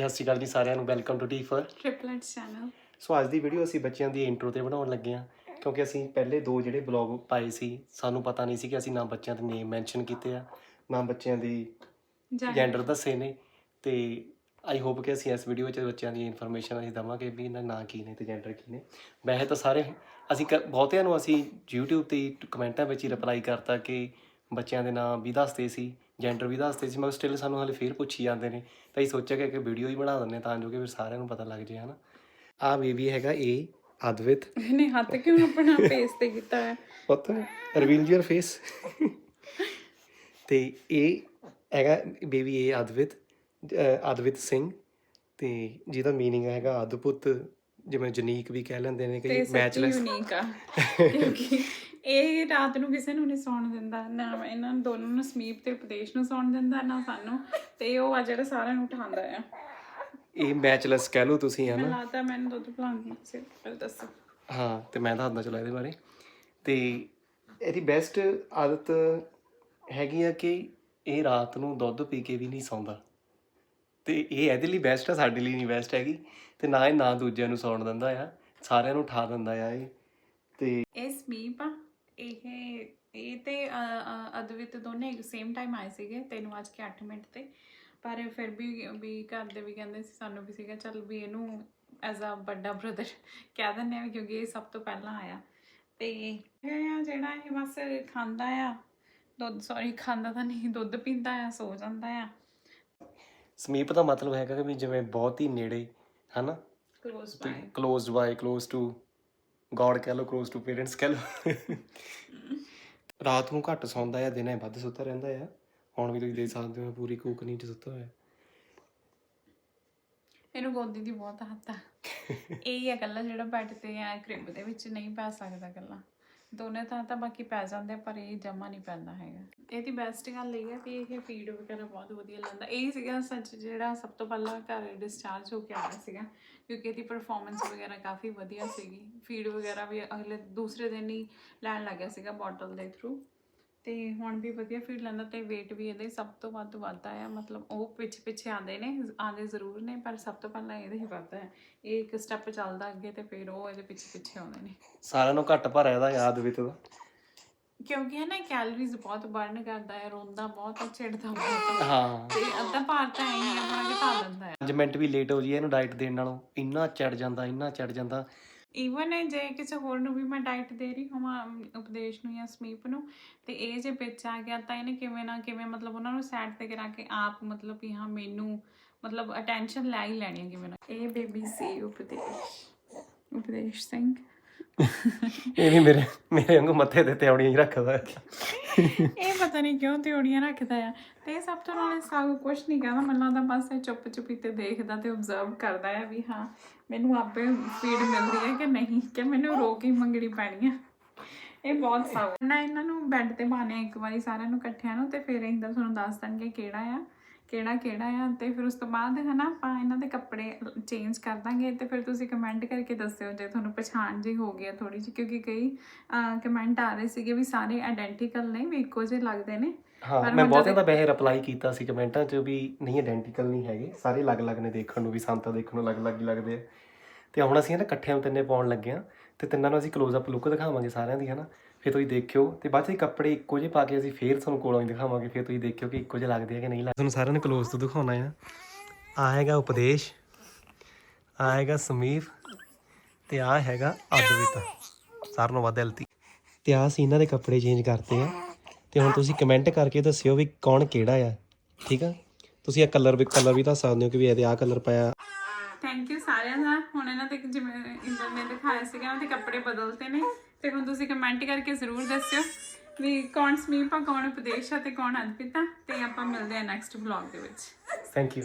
ਸਤਿ ਸ਼੍ਰੀ ਅਕਾਲ ਜੀ ਸਾਰਿਆਂ ਨੂੰ welcome to T for triplets channel so ਅੱਜ ਦੀ ਵੀਡੀਓ ਅਸੀਂ ਬੱਚਿਆਂ ਦੀ ਇੰਟਰੋ ਤੇ ਬਣਾਉਣ ਲੱਗੇ ਹਾਂ ਕਿਉਂਕਿ ਅਸੀਂ ਪਹਿਲੇ ਦੋ ਜਿਹੜੇ ਬਲੌਗ ਪਾਏ ਸੀ ਸਾਨੂੰ ਪਤਾ ਨਹੀਂ ਸੀ ਕਿ ਅਸੀਂ ਨਾ ਬੱਚਿਆਂ ਦੇ ਨੇਮ ਮੈਂਸ਼ਨ ਕੀਤੇ ਆ ਨਾ ਬੱਚਿਆਂ ਦੀ ਜੈਂਡਰ ਦੱਸੇ ਨੇ। ਤੇ ਆਈ ਹੋਪ ਕਿ ਅਸੀਂ ਇਸ ਵੀਡੀਓ 'ਚ ਬੱਚਿਆਂ ਦੀ ਇਨਫੋਰਮੇਸ਼ਨ ਅਸੀਂ ਦਵਾਂਗੇ ਵੀ ਇਹਨਾਂ ਨਾਂ ਕੀ ਨੇ ਤੇ ਜੈਂਡਰ ਕੀ ਨੇ। ਵੈਸੇ ਤਾਂ ਸਾਰੇ ਅਸੀਂ ਕ- ਬਹੁਤਿਆਂ ਨੂੰ ਅਸੀਂ YouTube ਤੇ ਕਮੈਂਟਾਂ ਵਿੱਚ ਹੀ ਰਿਪਲਾਈ ਕਰਤਾ ਕਿ ਬੱਚਿਆਂ ਦੇ ਨਾਂ ਵੀ ਦੱਸਦੇ ਸੀ ਜੈਂਡਰ ਵੀ ਦੱਸਦੇ ਸੀ ਮਗਰ ਸਟਿਲ ਸਾਨੂੰ ਹਾਲੇ ਫੇਰ ਪੁੱਛੀ ਜਾਂਦੇ ਨੇ। ਤਾਂ ਅਸੀਂ ਸੋਚਿਆ ਕਿ ਇੱਕ ਵੀਡੀਓ ਹੀ ਬਣਾ ਹਾਂ ਤਾਂ ਜੋ ਕਿ ਫਿਰ ਸਾਰਿਆਂ ਨੂੰ ਪਤਾ ਲੱਗ ਜਾਏ ਹਨਾ। ਆ ਬੇਬੀ ਹੈਗਾ ਏ ਅਦਵਿਤ ਇਹਨੇ ਹੱਥ ਕਿਉਂ ਆਪਣਾ ਫੇਸ ਤੇ ਕੀਤਾ ਹੈ ਪਤਾ ਰਿਵੀਲ ਯੂਰ ਫੇਸ ਤੇ ਇਹ ਹੈਗਾ ਬੇਬੀ ਇਹ ਅਦਵਿਤ ਅਦਵਿਤ ਸਿੰਘ ਤੇ ਜਿਹਦਾ ਮੀਨਿੰਗ ਹੈਗਾ ਅਦਭੁਤ ਜਿਵੇਂ ਜਨੀਕ ਵੀ ਕਹਿ ਲੈਂਦੇ ਨੇ ਕਿ ਮੈਚਲੈਸ ਯੂਨੀਕ ਆ ਕਿਉਂਕਿ ਇਹ ਰਾਤ ਨੂੰ ਕਿਸੇ ਨੂੰ ਨਹੀਂ ਸੌਣ ਦਿੰਦਾ ਨਾ ਇਹਨਾਂ ਨੂੰ ਦੋਨੋਂ ਨੂੰ ਸਮੀਪ ਤੇ ਉਪਦੇਸ਼ ਨੂੰ ਸੌਣ ਦਿੰਦਾ ਨਾ ਸਾਨੂੰ ਤੇ ਉਹ ਆ ਜਿਹੜਾ ਸਾਰਿਆਂ ਨੂੰ ਉਠਾਉਂਦਾ ਆ। ਇਹ ਮੈਚਲੈਸ ਕਹਿ ਲਓ ਤੁਸੀਂ ਮੈਂ ਹਨਾ ਲਾਤਾ ਮੈਨੂੰ ਦੁੱਧ ਪਿਲਾਉਂਦੀ ਸੀ ਫਿਰ ਦੱਸੋ। ਹਾਂ ਤੇ ਮੈਂ ਦੱਸਦਾ ਚਲੋ ਇਹਦੇ ਬਾਰੇ। ਤੇ ਇਹਦੀ ਬੈਸਟ ਆਦਤ ਹੈਗੀ ਆ ਕਿ ਇਹ ਰਾਤ ਨੂੰ ਦੁੱਧ ਪੀ ਕੇ ਵੀ ਨਹੀਂ ਸੌਂਦਾ। ਤੇ ਇਹ ਇਹਦੇ ਲਈ ਬੈਸਟ ਆ ਸਾਡੇ ਲਈ ਨਹੀਂ ਬੈਸਟ ਹੈਗੀ। ਤੇ ਨਾ ਇਹ ਨਾ ਦੂਜਿਆਂ ਨੂੰ ਸੌਣ ਦਿੰਦਾ ਆ ਸਾਰਿਆਂ ਨੂੰ ਉਠਾ ਦਿੰਦਾ ਆ ਇਹ। ਤੇ ਇਹ ਸਮੀਪ ਆ। ਇਹ ਇਹ ਤੇ ਅਦਵਿਤ ਦੋਨੇ ਸੇਮ ਟਾਈਮ ਆਏ ਸੀਗੇ 3 ਵਜੇ ਕੇ 8 ਮਿੰਟ ਤੇ। ਪਰ ਫਿਰ ਵੀ ਵੀ ਘਰ ਦੇ ਵੀ ਕਹਿੰਦੇ ਸੀ ਸਾਨੂੰ ਵੀ ਸੀਗਾ ਚੱਲ ਵੀ ਇਹਨੂੰ ਐਜ਼ ਅ ਵੱਡਾ ਬ੍ਰਦਰ ਕਹਿ ਦਿੰਦੇ ਆ ਕਿਉਂਕਿ ਇਹ ਸਭ ਤੋਂ ਪਹਿਲਾਂ ਆਇਆ। ਤੇ ਇਹ ਜਿਹੜਾ ਇਹ ਬਸ ਖਾਂਦਾ ਆ ਦੁੱਧ ਸੌਰੀ ਖਾਂਦਾ ਤਾਂ ਨਹੀਂ ਦੁੱਧ ਪੀਂਦਾ ਆ ਸੋ ਜਾਂਦਾ ਆ। ਸਮੀਪ ਦਾ ਮਤਲਬ ਹੈਗਾ ਕਿ ਜਿਵੇਂ ਬਹੁਤ ਹੀ ਨੇੜੇ ਹਨਾ? Close by close to God ਕਹਿ ਲਓ ਕਲੋਜ਼ ਟੂ ਪੇਰੈਂਟਸ ਕਹਿ ਲਓ। ਰਾਤ ਨੂੰ ਘੱਟ ਸੌਂਦਾ ਆ ਦਿਨੇ ਵੱਧ ਸੁੱਤਾ ਰਹਿੰਦਾ ਆ। ਹੁਣ ਵੀ ਤੁਸੀਂ ਦੇਖ ਸਕਦੇ ਹੋ ਪੂਰੀ ਕੂਕਨੀ 'ਚ ਸੁੱਤਾ ਹੋਇਆ। ਇਹਨੂੰ ਗੋਦੀ ਦੀ ਬਹੁਤ ਆ। ਇਹ ਹੀ ਆ ਇਕੱਲਾ ਜਿਹੜਾ ਬੈੱਡ ਤੇ ਆ ਕ੍ਰਿਬ ਦੇ ਵਿੱਚ ਨਹੀਂ ਪੈ ਸਕਦਾ ਇਕੱਲਾ ਦੋਨੇ ਤਾਂ ਤਾਂ ਬਾਕੀ ਪੈ ਜਾਂਦੇ ਆ, ਪਰ ਇਹ ਜਮਾ ਨਹੀਂ ਪੈਂਦਾ ਹੈਗਾ। ਇਹਦੀ ਬੈਸਟ ਗੱਲ ਇਹ ਹੈ ਕਿ ਇਹ ਫੀਡ ਵਗੈਰਾ ਬਹੁਤ ਵਧੀਆ ਲੈਂਦਾ। ਇਹ ਸੀਗਾ ਸੱਚ ਜਿਹੜਾ ਸਭ ਤੋਂ ਪਹਿਲਾਂ ਘਰ ਡਿਸਚਾਰਜ ਹੋ ਕੇ ਆਇਆ ਸੀਗਾ ਕਿਉਂਕਿ ਇਹਦੀ ਪਰਫਾਰਮੈਂਸ ਵਗੈਰਾ ਕਾਫੀ ਵਧੀਆ ਸੀਗੀ। ਫੀਡ ਵਗੈਰਾ ਵੀ ਅਗਲੇ ਦੂਸਰੇ ਦਿਨ ਹੀ ਲੈਣ ਲੱਗਿਆ ਸੀਗਾ ਬੋਟਲ ਦੇ ਥਰੂ ਤੇ ਹੁਣ ਵੀ ਵਧੀਆ ਫੀਲ ਲੈਂਦਾ ਤੇ weight ਵੀ ਇਹਦਾ ਸਭ ਤੋਂ ਵੱਧ ਵੱਧਦਾ ਆ। ਮਤਲਬ ਉਹ ਪਿੱਛੇ ਪਿੱਛੇ ਆਉਂਦੇ ਨੇ, ਆਉਂਦੇ ਜ਼ਰੂਰ ਨੇ, ਪਰ ਸਭ ਤੋਂ ਪਹਿਲਾਂ ਇਹਦੇ ਹੀ ਵੱਧਦਾ ਹੈ। ਇਹ ਇੱਕ ਸਟੈਪ ਚੱਲਦਾ ਅੱਗੇ ਤੇ ਫਿਰ ਉਹ ਇਹਦੇ ਪਿੱਛੇ ਪਿੱਛੇ ਆਉਂਦੇ ਨੇ। ਸਾਰਿਆਂ ਨੂੰ ਘੱਟ ਭਾਰਾ ਇਹਦਾ ਯਾਦ ਵਿੱਚ ਦਾ ਕਿਉਂਕਿ ਹੈ ਨਾ ਕੈਲਰੀਜ਼ ਬਹੁਤ ਬਰਨ ਕਰਦਾ ਹੈ ਰੋਂਦਾ ਬਹੁਤ ਹੈ ਚਿੜਦਾ ਬਹੁਤ ਹੈ। ਹਾਂ। ਤੇ ਅੱਧਾ ਭਾਰ ਤਾਂ ਐਂ ਹੀ ਆਪਣਾ ਘਟਾ ਲੈਂਦਾ ਹੈ। 5 ਮਿੰਟ ਵੀ ਲੇਟ ਹੋ ਜੀ ਇਹਨੂੰ ਡਾਈਟ ਦੇਣ ਨਾਲੋਂ। ਇੰਨਾ ਚੜ ਜਾਂਦਾ ਇੰਨਾ ਚੜ ਜਾਂਦਾ। ਈਵਨ ਜੇ ਕਿਸੇ ਹੋਰ ਨੂੰ ਵੀ ਮੈਂ ਡਾਈਟ ਦੇ ਰਹੀ ਹਾਂ ਉਪਦੇਸ਼ ਨੂੰ ਜਾਂ ਸਮੀਪ ਨੂੰ ਤੇ ਇਹ ਜੇ ਵਿੱਚ ਆ ਗਿਆ ਤਾਂ ਇਹਨੇ ਕਿਵੇਂ ਨਾ ਕਿਵੇਂ ਮਤਲਬ ਉਹਨਾਂ ਨੂੰ ਸਾਈਡ ਤੇ ਕਰਾ ਕੇ ਆਪ ਮਤਲਬ ਵੀ ਹਾਂ ਮੈਨੂੰ ਮਤਲਬ ਅਟੈਂਸ਼ਨ ਲੈ ਹੀ ਲੈਣੀ ਹੈ ਕਿਵੇਂ ਨਾ। ਇਹ ਬੇਬੀ ਸੀ ਉਪਦੇਸ਼। ਉਪਦੇਸ਼ ਸਿੰਘ। ਇਹ ਵੀ ਮੇਰੇ ਮੇਰੇ ਵਾਂਗੂ ਮੱਥੇ ਤੇ ਤਿਉੜੀਆਂ ਹੀ ਰੱਖਦਾ ਇਹ ਪਤਾ ਨਹੀਂ ਕਿਉਂ ਤਿਉੜੀਆਂ ਰੱਖਦਾ ਆ। ਤੇ ਇਹ ਸਭ ਤੋਂ ਨਾਲੇ ਸਾਗ ਕੁਛ ਨਹੀਂ ਕਹਿੰਦਾ ਮੈਨੂੰ ਲੱਗਦਾ ਬਸ ਇਹ ਚੁੱਪ ਚੁਪੀ ਤੇ ਦੇਖਦਾ ਤੇ ਆਬਜ਼ਰਵ ਕਰਦਾ ਆ ਵੀ ਹਾਂ, ਮੈਨੂੰ ਆਪੇ ਫੀਡ ਮਿਲਦੀ ਹੈ ਕਿ ਨਹੀਂ, ਕਿ ਮੈਨੂੰ ਰੋਕ ਹੀ ਮੰਗਣੀ ਪੈਣੀ ਆ। ਇਹ ਬਹੁਤ ਸਾਗ ਨਾ ਇਹਨਾਂ ਨੂੰ ਬੈੱਡ ਤੇ ਬਾਣੇ ਇੱਕ ਵਾਰੀ ਸਾਰਿਆਂ ਨੂੰ ਇਕੱਠਿਆਂ ਨੂੰ ਤੇ ਫਿਰ ਇੰਦਰ ਤੁਹਾਨੂੰ ਦੱਸ ਦੇਣਗੇ ਕਿਹੜਾ ਆ, ਕਿਹੜਾ ਕਿਹੜਾ ਆ ਤੇ ਫਿਰ ਉਸ ਤੋਂ ਬਾਅਦ ਹਨਾ ਆਪਾਂ ਇਹਨਾਂ ਦੇ ਕੱਪੜੇ ਚੇਂਜ ਕਰ ਦਾਂਗੇ ਤੇ ਫਿਰ ਤੁਸੀਂ ਕਮੈਂਟ ਕਰਕੇ ਦੱਸਿਓ ਜੇ ਤੁਹਾਨੂੰ ਪਛਾਣ ਜੀ ਹੋ ਗਈ ਆ ਥੋੜੀ ਜਿਹੀ ਕਿਉਂਕਿ ਕਈ ਕਮੈਂਟ ਆ ਰਹੇ ਸੀਗੇ ਵੀ ਸਾਰੇ ਆਇਡੈਂਟੀਕਲ ਨੇ ਵੀ ਇੱਕੋ ਜਿਹੇ ਲੱਗਦੇ ਨੇ। ਹਾਂ ਮੈਂ ਹੁਣ ਬਹੁਤਿਆਂ ਜਦੋਂ- ਦਾ ਵੈਸੇ ਰਿਪਲਾਈ ਕੀਤਾ ਸੀ ਕਮੈਂਟਾਂ 'ਚ ਵੀ ਨਹੀਂ ਆਇਡੈਂਟੀਕਲ ਨਹੀਂ ਹੈਗੇ ਸਾਰੇ ਅਲੱਗ-ਅਲੱਗ ਨੇ ਦੇਖਣ ਨੂੰ ਵੀ ਸੰਤਾ ਦੇਖਣ ਨੂੰ ਅਲੱਗ-ਅਲੱਗ ਹੀ ਲੱਗਦੇ ਆ। ਤੇ ਹੁਣ ਅਸੀਂ ਨਾ ਇਕੱਠਿਆਂ ਤਿੰਨੇ ਪਾਉਣ ਲੱਗੇ ਆ ਤੇ ਤਿੰਨਾਂ ਨੂੰ ਅਸੀਂ ਕਲੋਜ਼-ਅਪ ਲੁੱਕ ਦਿਖਾਵਾਂਗੇ ਸਾਰਿਆਂ ਦੀ ਹਨਾ ਫਿਰ ਤੁਸੀਂ ਦੇਖਿਓ ਤੇ ਬਾਅਦ 'ਚ ਇਹ ਕੱਪੜੇ ਇੱਕੋ ਜਿਹੇ ਪਾ ਕੇ ਅਸੀਂ ਫੇਰ ਤੁਹਾਨੂੰ ਕੋਲੋਂ ਹੀ ਦਿਖਾਵਾਂਗੇ ਫਿਰ ਤੁਸੀਂ ਦੇਖਿਓ ਕਿ ਇੱਕੋ ਜਿਹੇ ਲੱਗਦੇ ਆ ਕਿ ਨਹੀਂ ਲੱਗਦੇ। ਤੁਹਾਨੂੰ ਸਾਰਿਆਂ ਨੂੰ ਕਲੋਜ਼ ਤੋਂ ਦਿਖਾਉਣਾ ਆ। ਆ ਹੈਗਾ ਉਪਦੇਸ਼। ਆ ਹੈਗਾ ਸਮੀਰ ਤੇ ਆ ਹੈਗਾ ਅਦਵਿਤ ਸਾਰਿਆਂ ਨੂੰ ਵੱਧ ਹੈਲਥੀ ਤੇ ਆ ਅਸੀਂ ਇਹਨਾਂ ਦੇ ਕੱਪੜੇ ਚੇਂਜ ਕਰਤੇ ਆ। ਤੇ ਹੁਣ ਤੁਸੀਂ ਕਮੈਂਟ ਕਰਕੇ ਦੱਸਿਓ ਵੀ ਕੌਣ ਕਿਹੜਾ ਆ। ਠੀਕ ਆ? ਤੁਸੀਂ ਇਹ ਕਲਰ ਵੀ ਕਲਰ ਵੀ ਦੱਸ ਸਕਦੇ ਹੋ ਕਿ ਵੀ ਇਹਦੇ ਆ ਕਲਰ ਪਾਇਆ। ਥੈਂਕ ਯੂ ਸਾਰਿਆਂ ਦਾ। ਹੁਣ ਇਹਨਾਂ ਦੇ ਜਿਵੇਂ ਇੰਦਰ ਨੇ ਦਿਖਾਇਆ ਸੀਗਾ ਇਹਨਾਂ ਦੇ ਕੱਪੜੇ ਬਦਲਤੇ ਨੇ। ਤੇ ਹੁਣ ਤੁਸੀਂ ਕਮੈਂਟ ਕਰਕੇ ਜ਼ਰੂਰ ਦੱਸਿਓ ਵੀ ਕੌਣ ਸਮੀਪ ਕੌਣ ਉਪਦੇਸ਼ ਆ ਤੇ ਕੌਣ ਅਦਪਿਤਾ ਤੇ ਆਪਾਂ ਮਿਲਦੇ ਆ ਨੈਕਸਟ ਵਲੌਗ ਦੇ ਵਿੱਚ। Thank you